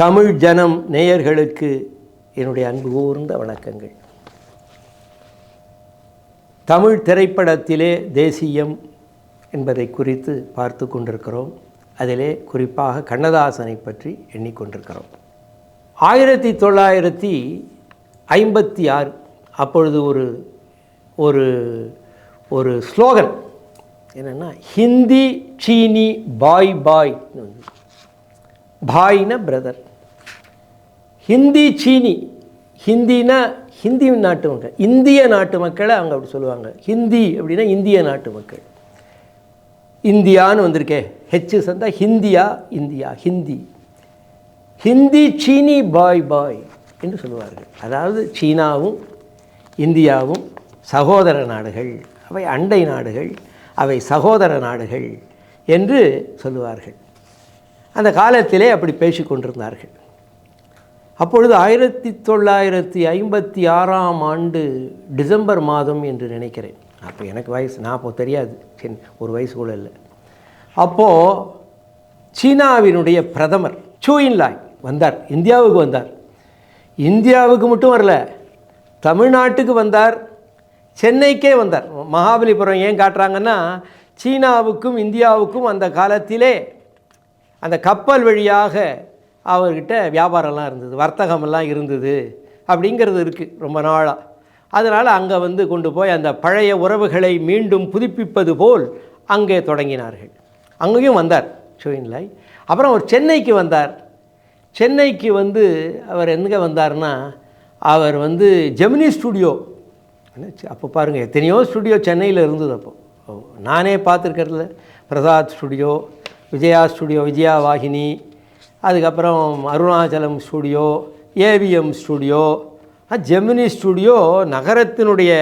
தமிழ் ஜனம் நேயர்களுக்கு என்னுடைய அன்பு கூர்ந்த வணக்கங்கள். தமிழ் திரைப்படத்திலே தேசியம் என்பதை குறித்து பார்த்து கொண்டிருக்கிறோம். அதிலே குறிப்பாக கண்ணதாசனை பற்றி எண்ணிக்கொண்டிருக்கிறோம் ஆயிரத்தி தொள்ளாயிரத்தி ஐம்பத்தி ஆறு அப்பொழுது ஒரு ஒரு ஒரு ஸ்லோகன் என்னென்னா ஹிந்தி சீனி பாய் பாய் பாய்னா பிரதர். ஹிந்தி சீனி. ஹிந்தினா ஹிந்தி நாட்டு மக்கள். இந்திய நாட்டு மக்களை அவங்க அப்படி சொல்லுவாங்க. ஹிந்தி அப்படின்னா இந்திய நாட்டு மக்கள். இந்தியான்னு வந்திருக்கே. ஹெச்சு சந்தா ஹிந்தியா இந்தியா ஹிந்தி. ஹிந்தி சீனி பாய் பாய் என்று சொல்லுவார்கள். அதாவது சீனாவும் இந்தியாவும் சகோதர நாடுகள். அவை அண்டை நாடுகள் அவை சகோதர நாடுகள் என்று சொல்லுவார்கள். அந்த காலத்திலே அப்படி பேசிக்கொண்டிருந்தார்கள். அப்பொழுது ஆயிரத்தி தொள்ளாயிரத்தி ஐம்பத்தி ஆறாம் ஆண்டு டிசம்பர் மாதம் என்று நினைக்கிறேன். அப்போ எனக்கு வயசு நான் அப்போ தெரியாது. சின்ன ஒரு வயசு கூட இல்லை. அப்போது சீனாவினுடைய பிரதமர் சூயின்லாய் வந்தார் இந்தியாவுக்கு வந்தார். இந்தியாவுக்கு மட்டும் வரல தமிழ்நாட்டுக்கு வந்தார் சென்னைக்கே வந்தார். மகாபலிபுரம் ஏன் காட்டுறாங்கன்னா சீனாவுக்கும் இந்தியாவுக்கும் அந்த காலத்திலே அந்த கப்பல் வழியாக அவர்கிட்ட வியாபாரம்லாம் இருந்தது வர்த்தகமெல்லாம் இருந்தது அப்படிங்கிறது இருக்குது ரொம்ப நாளாக அதனால் அங்கே வந்து கொண்டு போய் அந்த பழைய உறவுகளை மீண்டும் புதுப்பிப்பது போல் அங்கே தொடங்கினார்கள். அங்கேயும் வந்தார் ஷோயின்லாய் அப்புறம் அவர் சென்னைக்கு வந்தார். சென்னைக்கு வந்து அவர் எங்கே வந்தார்னா அவர் வந்து ஜெமினி ஸ்டுடியோ அப்போ பாருங்கள் எத்தனையோ ஸ்டுடியோ சென்னையில் இருந்தது அப்போது நானே பார்த்துருக்கறதுல பிரசாத் ஸ்டுடியோ விஜயா ஸ்டுடியோ விஜயா வாகினி அதுக்கப்புறம் Arunachalam studio AVM studio Gemini studio நகரத்தினுடைய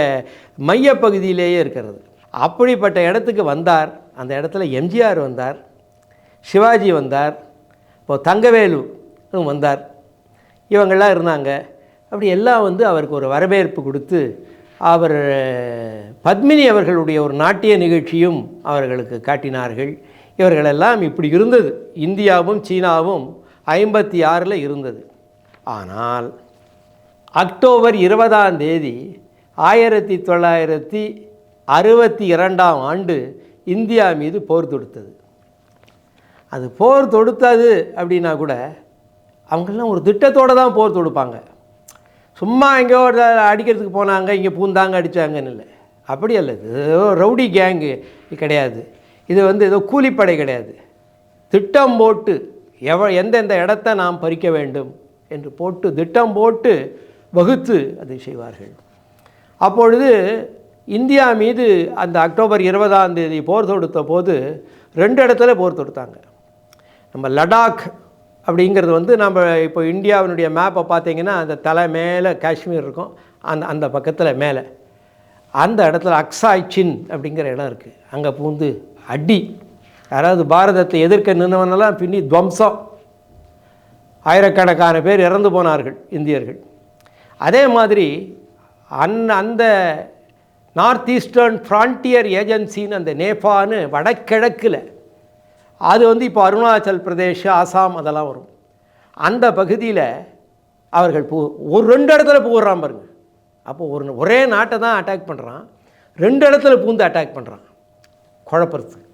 மையப்பகுதியிலேயே இருக்கிறது. அப்படிப்பட்ட இடத்துக்கு வந்தார். அந்த இடத்துல எம்ஜிஆர் வந்தார் சிவாஜி வந்தார் இப்போ தங்கவேலு வந்தார். இவங்கள்லாம் இருந்தாங்க. அப்படி எல்லாம் வந்து அவருக்கு ஒரு வரவேற்பு கொடுத்து அவர் பத்மினி அவர்களுடைய ஒரு நாட்டிய நிகழ்ச்சியும் அவர்களுக்கு காட்டினார்கள். இவர்களெல்லாம் இப்படி இருந்தது. இந்தியாவும் சீனாவும் ஐம்பத்தி ஆறில் இருந்தது. ஆனால் அக்டோபர் இருபதாம் தேதி ஆயிரத்தி தொள்ளாயிரத்தி அறுபத்தி இரண்டாம் ஆண்டு இந்தியா மீது போர் தொடுத்தது. அது போர் தொடுத்தது அப்படின்னா கூட அவங்கெல்லாம் ஒரு திட்டத்தோடு தான் போர் தொடுப்பாங்க. சும்மா எங்கேயோ அடிக்கிறதுக்கு போனாங்க இங்கே பூந்தாங்க அடித்தாங்கன்னு இல்லை. அப்படி அல்ல இது ரவுடி கேங்கு கிடையாது. இது வந்து ஏதோ கூலிப்படை கிடையாது. திட்டம் போட்டு எவ எந்தெந்த இடத்த நாம் பறிக்க வேண்டும் என்று போட்டு திட்டம் போட்டு வகுத்து அதை செய்வார்கள். அப்பொழுது இந்தியா மீது அந்த அக்டோபர் இருபதாம் தேதி போர் தொடுத்த போது ரெண்டு இடத்துல போர் தொடுத்தாங்க. நம்ம லடாக் அப்படிங்கிறது வந்து நம்ம இப்போ இந்தியாவினுடைய மேப்பை பார்த்தீங்கன்னா அந்த தலை மேலே காஷ்மீர் இருக்கும். அந்த அந்த பக்கத்தில் மேலே. அந்த இடத்துல அக்ஸாய் சின் அப்படிங்கிற இடம் இருக்குது அங்கே பூந்து அடி. யாராவது பாரதத்தை எதிர்க்க நின்றவனெல்லாம் பின்னி துவம்சம். ஆயிரக்கணக்கான பேர் இறந்து போனார்கள் இந்தியர்கள். அதே மாதிரி அந் அந்த நார்த் ஈஸ்டர்ன் ஃப்ரான்டியர் ஏஜென்சின்னு அந்த நேபான்னு வடகிழக்கில் அது வந்து இப்போ அருணாச்சல் பிரதேஷ் ஆசாம் அதெல்லாம் வரும். அந்த பகுதியில் அவர்கள் பூ ஒரு ரெண்டு இடத்துல பூடுறான் பாருங்க. அப்போ ஒரு ஒரே நாட்டை தான் அட்டாக் பண்ணுறான் ரெண்டு இடத்துல பூந்து அட்டாக் பண்ணுறான் குழப்பறதுக்கு.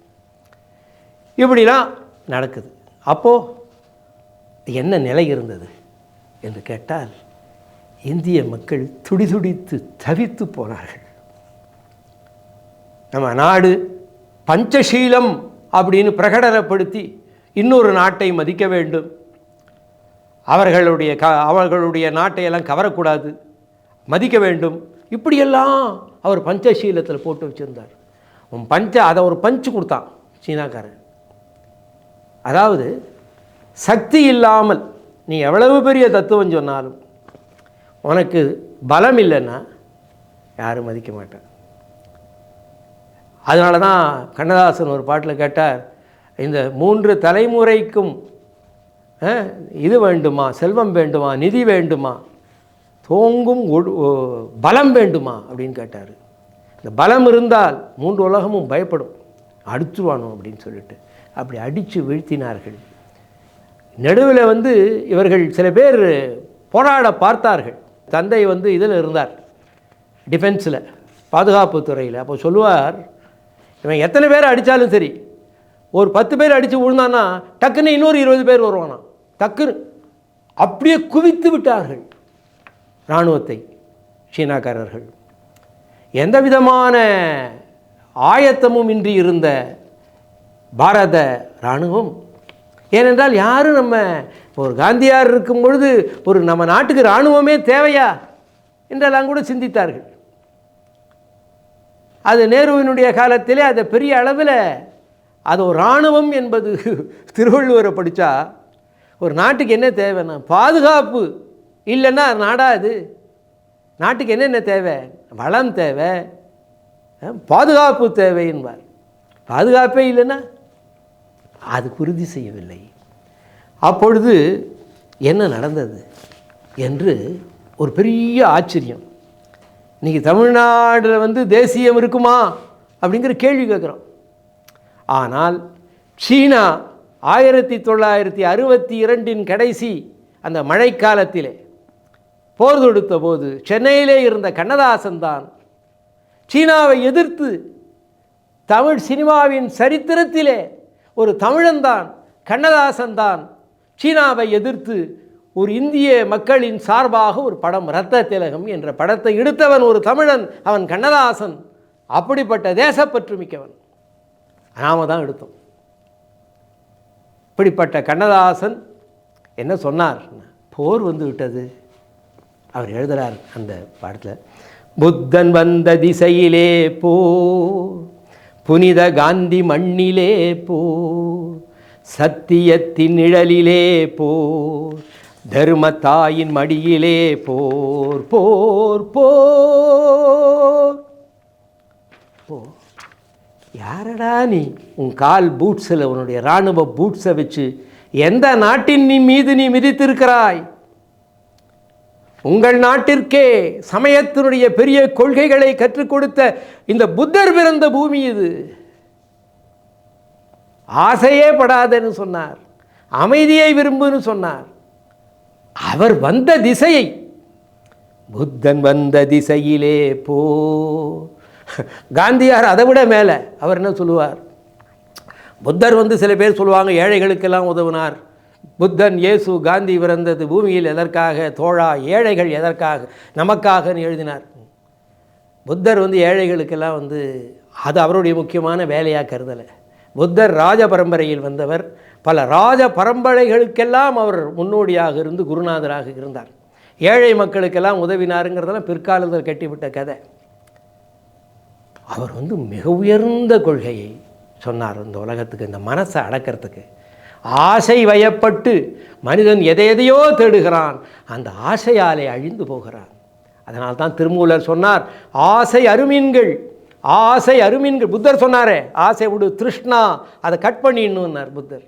இப்படிலாம் நடக்குது. அப்போது என்ன நிலை இருந்தது என்று கேட்டால் இந்திய மக்கள் துடிதுடித்து தவித்து போனார்கள். நம்ம நாடு பஞ்சசீலம் அப்படின்னு பிரகடனப்படுத்தி இன்னொரு நாட்டை மதிக்க வேண்டும். அவர்களுடைய க அவர்களுடைய நாட்டையெல்லாம் கவரக்கூடாது. மதிக்க வேண்டும். இப்படியெல்லாம் அவர் பஞ்சசீலத்தில் போட்டு வச்சுருந்தார். உன் பஞ்ச அதை ஒரு பஞ்சு கொடுத்தான் சீனாக்காரன். அதாவது சக்தி இல்லாமல் நீ எவ்வளவு பெரிய தத்துவம் சொன்னாலும் உனக்கு பலம் இல்லைன்னா யாரும் மதிக்க மாட்டார். அதனால தான் கண்ணதாசன் ஒரு பாட்டில் கேட்டார் இந்த மூன்று தலைமுறைக்கும் இது வேண்டுமா செல்வம் வேண்டுமா நிதி வேண்டுமா தோங்கும் ஒடு- ஓ- பலம் வேண்டுமா அப்படின்னு கேட்டார். இந்த பலம் இருந்தால் மூன்று உலகமும் பயப்படும் அடுத்துருவானோ அப்படின்னு சொல்லிட்டு. அப்படி அடித்து வீழ்த்தினார்கள். நடுவில் வந்து இவர்கள் சில பேர் போராட பார்த்தார்கள். தந்தை வந்து இதில் இருந்தார் டிஃபென்ஸில் பாதுகாப்பு துறையில். அப்போ சொல்லுவார் இவன் எத்தனை பேர் அடித்தாலும் சரி ஒரு பத்து பேர் அடித்து விழுந்தான்னா டக்குன்னு இன்னொரு இருபது பேர் வருவானா? டக்குன்னு அப்படியே குவித்து விட்டார்கள் இராணுவத்தை சீனாக்காரர்கள். எந்த விதமான ஆயத்தமும் இன்றி இருந்த பாரத இராணுவம். ஏனென்றால் யாரும் நம்ம ஒரு காந்தியார் இருக்கும் பொழுது ஒரு நம்ம நாட்டுக்கு இராணுவமே தேவையா? என்றெல்லாம் கூட சிந்தித்தார்கள். அது நேருவினுடைய காலத்திலே அது பெரிய அளவில் அது ஒரு இராணுவம் என்பது திருவள்ளுவரை படித்தா ஒரு நாட்டுக்கு என்ன தேவைன்னா பாதுகாப்பு இல்லைன்னா நாடா அது நாட்டுக்கு என்னென்ன தேவை? வளம் தேவை பாதுகாப்பு தேவை என்பார். பாதுகாப்பே இல்லைன்னா அது உறுதி செய்யவில்லை. அப்பொழுது என்ன நடந்தது என்று ஒரு பெரிய ஆச்சரியம். இன்றைக்கி தமிழ்நாட்டில் வந்து தேசியம் இருக்குமா அப்படிங்கிற கேள்வி கேட்குறோம். ஆனால் சீனா ஆயிரத்தி தொள்ளாயிரத்தி அறுபத்தி இரண்டின் கடைசி அந்த மழைக்காலத்திலே போர் தொடுத்த போது சென்னையிலே இருந்த கண்ணதாசன் தான் சீனாவை எதிர்த்து தமிழ் சினிமாவின் சரித்திரத்திலே ஒரு தமிழன்தான் கண்ணதாசன் தான் சீனாவை எதிர்த்து ஒரு இந்திய மக்களின் சார்பாக ஒரு படம் இரத்த திலகம் என்ற படத்தை எடுத்தவன் ஒரு தமிழன் அவன் கண்ணதாசன். அப்படிப்பட்ட தேசப்பற்று மிக்கவன் நாம தான் எடுத்தோம். இப்படிப்பட்ட கண்ணதாசன் என்ன சொன்னார்? போர் வந்து விட்டது. அவர் எழுதுகிறார் அந்த பாடத்தில். புத்தன் வந்த திசையிலே போ புனித காந்தி மண்ணிலே போ சத்தியத்தின் நிழலிலே போர் தர்ம தாயின் மடியிலே போர் போர் போர். போ யாரடா நீ? உன் கால் பூட்ஸில் உன்னுடைய இராணுவ பூட்ஸை வச்சு எந்த நாட்டின் நீ மீது நீ மிதித்திருக்கிறாய்? உங்கள் நாட்டிற்கே சமயத்தினுடைய பெரிய கொள்கைகளை கற்றுக் கொடுத்த இந்த புத்தர் பிறந்த பூமி இது. ஆசையே படாதன்னு சொன்னார். அமைதியை விரும்புன்னு சொன்னார். அவர் வந்த திசையை. புத்தன் வந்த திசையிலே போ. காந்தியார் அதை விட மேலே. அவர் என்ன சொல்லுவார்? புத்தர் வந்து சில பேர் சொல்லுவாங்க ஏழைகளுக்கெல்லாம் உதவினார். புத்தன் இயேசு காந்தி பிறந்தது பூமியில் எதற்காக? தோழா ஏழைகள் எதற்காக? நமக்காகன்னு எழுதினார். புத்தர் வந்து ஏழைகளுக்கெல்லாம் வந்து அது அவருடைய முக்கியமான வேலையாக கருதலை. புத்தர் ராஜ பரம்பரையில் வந்தவர். பல ராஜ பரம்பரைகளுக்கெல்லாம் அவர் முன்னோடியாக இருந்து குருநாதராக இருந்தார். ஏழை மக்களுக்கெல்லாம் உதவினாருங்கிறதெல்லாம் பிற்காலத்தில் கட்டிவிட்ட கதை. அவர் வந்து மிக உயர்ந்த கொள்கையை சொன்னார் இந்த உலகத்துக்கு இந்த மனசை அடக்கிறதுக்கு. ஆசை வயப்பட்டு மனிதன் எதை எதையோ தேடுகிறான். அந்த ஆசையாலே அழிந்து போகிறான். அதனால் தான் திருமூலர் சொன்னார் ஆசை அருமீன்கள் ஆசை அருமீன்கள். புத்தர் சொன்னாரே ஆசை விடு திருஷ்ணா அதை கட் பண்ணிடணுன்னார் புத்தர்.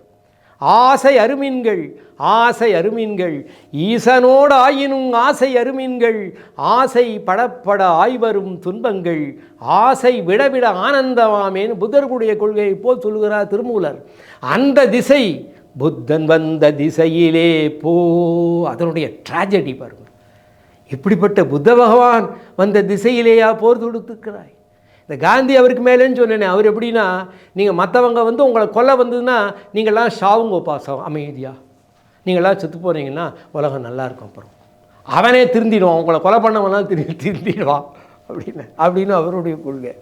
ஆசை அருமீன்கள் ஆசை அருமீன்கள். ஈசனோடு ஆயினும் ஆசை அருமீன்கள் ஆசை படப்பட ஆய்வரும் துன்பங்கள். ஆசை விடவிட ஆனந்தமாமேன்னு புத்தர்களுடைய கொள்கையை போல் சொல்கிறார் திருமூலர். அந்த திசை புத்தன் வந்த திசையிலே போ. அதனுடைய ட்ராஜடி பாருங்கள் இப்படிப்பட்ட புத்த பகவான் வந்த திசையிலேயா போர் தொடுத்துக்கிறாய் இந்த காந்தி அவருக்கு மேலேன்னு சொன்னேனே அவர் எப்படின்னா நீங்கள் மற்றவங்க வந்து உங்களை கொல்ல வந்ததுன்னா நீங்கள்லாம் ஷாவுங்க பாசம் அமைதியாக நீங்களாம் செத்து போனீங்கன்னா உலகம் நல்லாயிருக்கும் அப்புறம். அவனே திருந்திடுவான் உங்களை கொலை பண்ணவனால் திரு திருந்திடுவான். அப்படின்னு அப்படின்னு அவருடைய கொள்கை.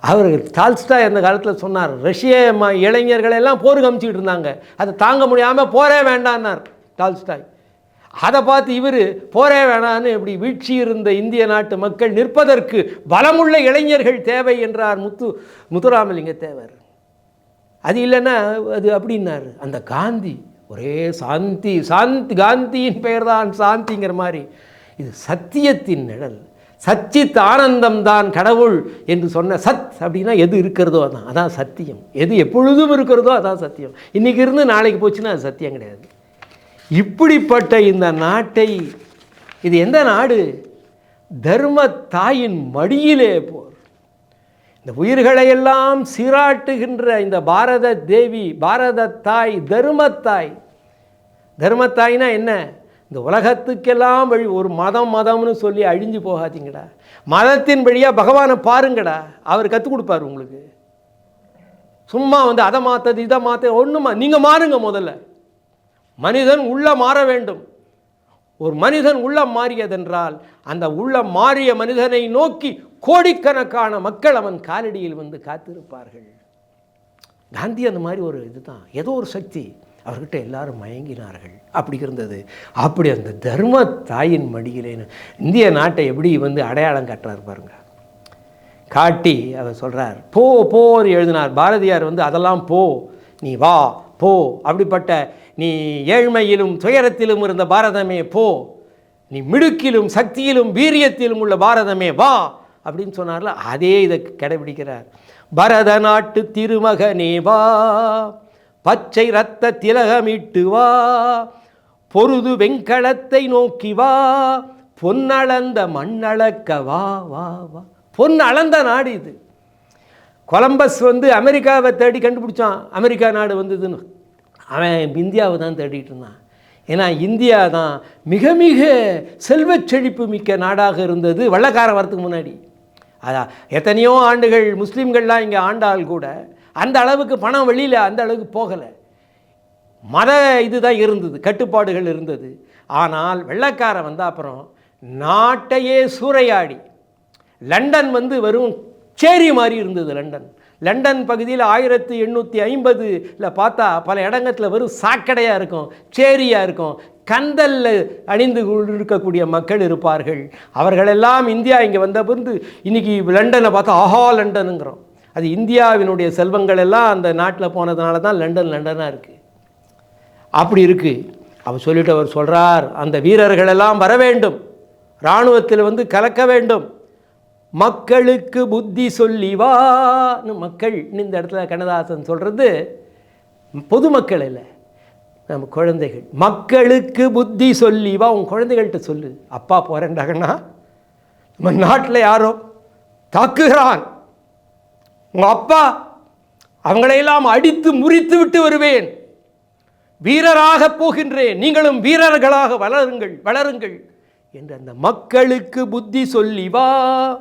அவர் டால்ஸ்டா அந்த காலத்தில் சொன்னார் ரஷ்ய ம இளைஞர்களெல்லாம் போர் போருக்கு இருந்தாங்க. அதை தாங்க முடியாமல் போரே வேண்டான்னார் டால்ஸ்டாய். அதை பார்த்து இவர் போரே வேணான்னு இப்படி வீழ்ச்சி இருந்த இந்திய நாட்டு மக்கள் நிற்பதற்கு பலமுள்ள இளைஞர்கள் தேவை என்றார் முத்து முத்துராமலிங்க தேவர். அது இல்லைன்னா அது அப்படின்னாரு. அந்த காந்தி ஒரே சாந்தி சாந்தி காந்தியின் பெயர் தான் சாந்திங்கிற மாதிரி. இது சத்தியத்தின் நிழல். சச்சித் ஆனந்தம் தான் கடவுள் என்று சொன்ன சத் அப்படின்னா எது இருக்கிறதோ அதான். அதான் சத்தியம். எது எப்பொழுதும் இருக்கிறதோ அதான் சத்தியம். இன்றைக்கி இருந்து நாளைக்கு போச்சுன்னா அது சத்தியம் கிடையாது. இப்படிப்பட்ட இந்த நாட்டை இது எந்த நாடு? தர்ம தாயின் மடியிலே போர். இந்த உயிர்களையெல்லாம் சீராட்டுகின்ற இந்த பாரத தேவி பாரத தாய் தர்மத்தாய் தர்மத்தாய்னா என்ன? இந்த உலகத்துக்கெல்லாம் வழி ஒரு மதம் மதம்னு சொல்லி அழிஞ்சு போகாதீங்கடா. மதத்தின் வழியாக பகவானை பாருங்கடா. அவர் கற்றுக் கொடுப்பார் உங்களுக்கு. சும்மா வந்து அதை மாற்றது இதை மாற்ற ஒன்றுமா நீங்கள் மாறுங்க முதல்ல. மனிதன் உள்ள மாற வேண்டும். ஒரு மனிதன் உள்ளம் மாறியதென்றால் அந்த உள்ளம் மாறிய மனிதனை நோக்கி கோடிக்கணக்கான மக்கள் அவன் காலடியில் வந்து காத்திருப்பார்கள். காந்தி அந்த மாதிரி ஒரு இதுதான். ஏதோ ஒரு சக்தி. அவர்கிட்ட எல்லாரும் மயங்கினார்கள். அப்படி இருந்தது. அப்படி அந்த தர்ம தாயின் மடியிலேன்னு இந்திய நாட்டை எப்படி வந்து அடையாளம் காட்டுறாரு பாருங்க. காட்டி அவர் சொல்கிறார் போ போன்னு எழுதினார். பாரதியார் வந்து அதெல்லாம் போ. நீ வா போ. அப்படிப்பட்ட நீ ஏழ்மையிலும் துயரத்திலும் இருந்த பாரதமே போ. நீ மிடுக்கிலும் சக்தியிலும் வீரியத்திலும் உள்ள பாரதமே வா அப்படின்னு சொன்னார்ல அதே இதை கடைபிடிக்கிறார். பரத நாட்டு திருமகனே வா பச்சை ரத்த திலகமிட்டு வா பொருது வெண்கலத்தை நோக்கி வா பொன்னளந்த மண்ணளக்க வா வா வா. பொன் அளந்த நாடு இது. கொலம்பஸ் வந்து அமெரிக்காவை தேடி கண்டுபிடிச்சான் அமெரிக்கா நாடு வந்ததுன்னு. அவன் இந்தியாவை தான் தேடிட்டு இருந்தான். ஏன்னா இந்தியா தான் மிக மிக செல்வச் செழிப்பு மிக்க நாடாக இருந்தது வெள்ளக்காரன் வரத்துக்கு முன்னாடி. அதான் எத்தனையோ ஆண்டுகள் முஸ்லீம்கள்லாம் இங்கே ஆண்டால் கூட அந்த அளவுக்கு பணம் வெளியில் அந்த அளவுக்கு போகலை. மத இதுதான் இருந்தது கட்டுப்பாடுகள் இருந்தது. ஆனால் வெள்ளக்காரன் வந்த அப்புறம் நாட்டையே சூறையாடி. லண்டன் வந்து வெறும் சேரி மாதிரி இருந்தது லண்டன். லண்டன் பகுதியில் ஆயிரத்தி எண்ணூற்றி ஐம்பதில் பார்த்தா பல இடங்கத்தில் வெறும் சாக்கடையாக இருக்கும் சேரியாக இருக்கும். கந்தல்ல அணிந்து இருக்கக்கூடிய மக்கள் இருப்பார்கள். அவர்களெல்லாம் இந்தியா இங்கே வந்த பிறந்து இன்னைக்கு லண்டனை பார்த்தா ஆஹா லண்டனுங்கிறோம். அது இந்தியாவினுடைய செல்வங்கள் எல்லாம் அந்த நாட்டில் போனதுனால தான் லண்டன் லண்டனாக இருக்குது அப்படி இருக்குது அவர் சொல்லிட்டு அவர் சொல்கிறார் அந்த வீரர்கள் எல்லாம் வர வேண்டும். இராணுவத்தில் வந்து கலக்க வேண்டும். மக்களுக்கு புத்தி சொல்லி வான்னு மக்கள் இந்த இடத்துல கண்ணதாசன் சொல்கிறது பொதுமக்கள் இல்லை. நம்ம குழந்தைகள். மக்களுக்கு புத்தி சொல்லி வா. உன் குழந்தைகள்கிட்ட சொல்லு. அப்பா போகிறேன்டாகண்ணா நம்ம நாட்டில் யாரோ தாக்குகிறான். உங்கள் அப்பா அவங்களையெல்லாம் அடித்து முறித்து விட்டு வருவேன். வீரராக போகின்றேன். நீங்களும் வீரர்களாக வளருங்கள் வளருங்கள் என்று அந்த மக்களுக்கு புத்தி சொல்லி வா.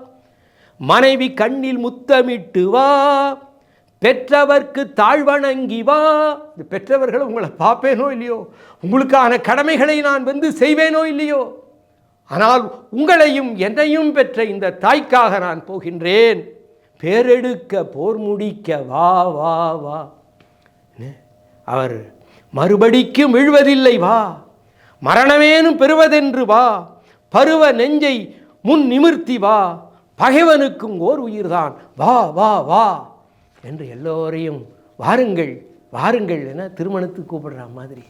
மனைவி கண்ணில் முத்தமிட்டு வா. பெற்றவர்க்கு தாழ்வணங்கி வா. இந்த பெற்றவர்களை உங்களை பார்ப்பேனோ இல்லையோ? உங்களுக்கான கடமைகளை நான் வந்து செய்வேனோ இல்லையோ? ஆனால் உங்களையும் என்னையும் பெற்ற இந்த தாய்க்காக நான் போகின்றேன். பேரெடுக்க போர் முடிக்க வா வா வா. அவர் மறுபடிக்கும் விழுவதில்லை வா. மரணமேனும் பெறுவதென்று வா. பருவ நெஞ்சை முன் நிமிர்த்தி வா. பகைவனுக்கும் ஓர் உயிர்தான். வா வா வா என்று எல்லோரையும் வாருங்கள் வாருங்கள் என திருமணத்துக்கு கூப்பிடுற மாதிரி.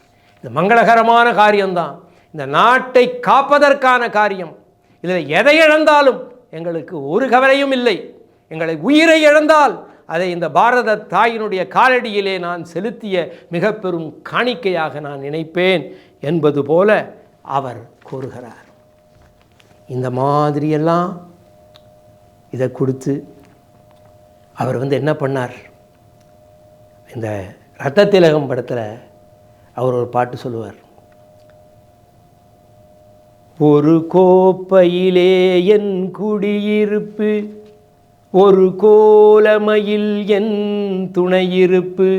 இந்த மங்களகரமான காரியம்தான். இந்த நாட்டை காப்பதற்கான காரியம். இதில் எதை இழந்தாலும் எங்களுக்கு ஒரு கவலையும் இல்லை. எங்களை உயிரை இழந்தால் அதை இந்த பாரத தாயினுடைய காலடியிலே நான் செலுத்திய மிக பெரும் காணிக்கையாக நான் நினைப்பேன் என்பது போல அவர் கூறுகிறார். இந்த மாதிரியெல்லாம் இதை கொடுத்து அவர் வந்து என்ன பண்ணார்? இந்த ரத்த திலகம் படத்தில் அவர் ஒரு பாட்டு சொல்லுவார். ஒரு கோப்பையிலே என் குடியிருப்பு ஒரு கோலமையில் என் துணையிருப்பு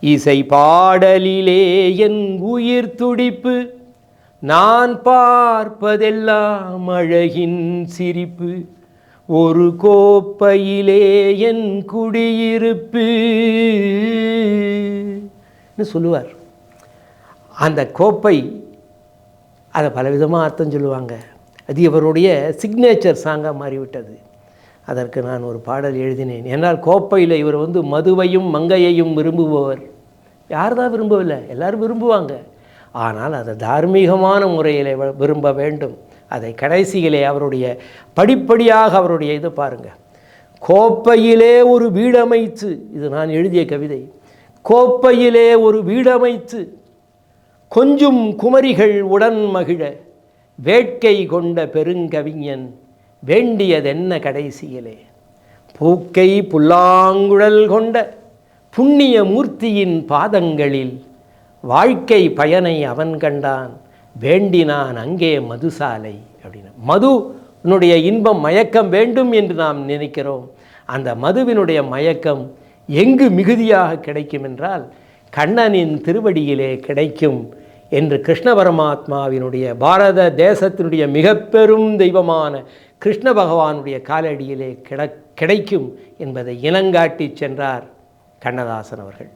இசை பாடலிலே என் உயிர் துடிப்பு நான் பார்ப்பதெல்லாம் அழகின் சிரிப்பு. ஒரு கோப்பையிலே என் குடியிருப்புன்னு சொல்லுவார். அந்த கோப்பை அதை பலவிதமாக அர்த்தம் சொல்லுவாங்க. அது இவருடைய சிக்னேச்சர் சாங்காக மாறிவிட்டது. அதற்கு நான் ஒரு பாடல் எழுதினேன். என்னால் கோப்பையில் இவர் வந்து மதுவையும் மங்கையையும் விரும்புபவர். யார் தான் விரும்பவில்லை? எல்லோரும் விரும்புவாங்க. ஆனால் அதை தார்மீகமான முறையில் விரும்ப வேண்டும். அதை கடைசியிலே அவருடைய படிப்படியாக அவருடைய இது பாருங்கள் கோப்பையிலே ஒரு வீடமைத்து இது நான் எழுதிய கவிதை. கோப்பையிலே ஒரு வீடமைத்து கொஞ்சும் குமரிகள் உடன் மகிழ வேட்கை கொண்ட பெருங்கவிஞன் வேண்டியதென்ன கடைசியிலே? பூக்கை புல்லாங்குழல் கொண்ட புண்ணிய மூர்த்தியின் பாதங்களில் வாழ்க்கை பயனை அவன் கண்டான். வேண்டினான் அங்கே மதுசாலை அப்படின்னு. மதுனுடைய இன்பம் மயக்கம் வேண்டும் என்று நாம் நினைக்கிறோம். அந்த மதுவினுடைய மயக்கம் எங்கு மிகுதியாக கிடைக்கும் என்றால் கண்ணனின் திருவடியிலே கிடைக்கும் என்று கிருஷ்ண பரமாத்மாவினுடைய பாரத தேசத்தினுடைய மிக பெரும் தெய்வமான கிருஷ்ண பகவானுடைய காலடியிலே கிட கிடைக்கும் என்பதை இனங்காட்டி சென்றார் கண்ணதாசன் அவர்கள்.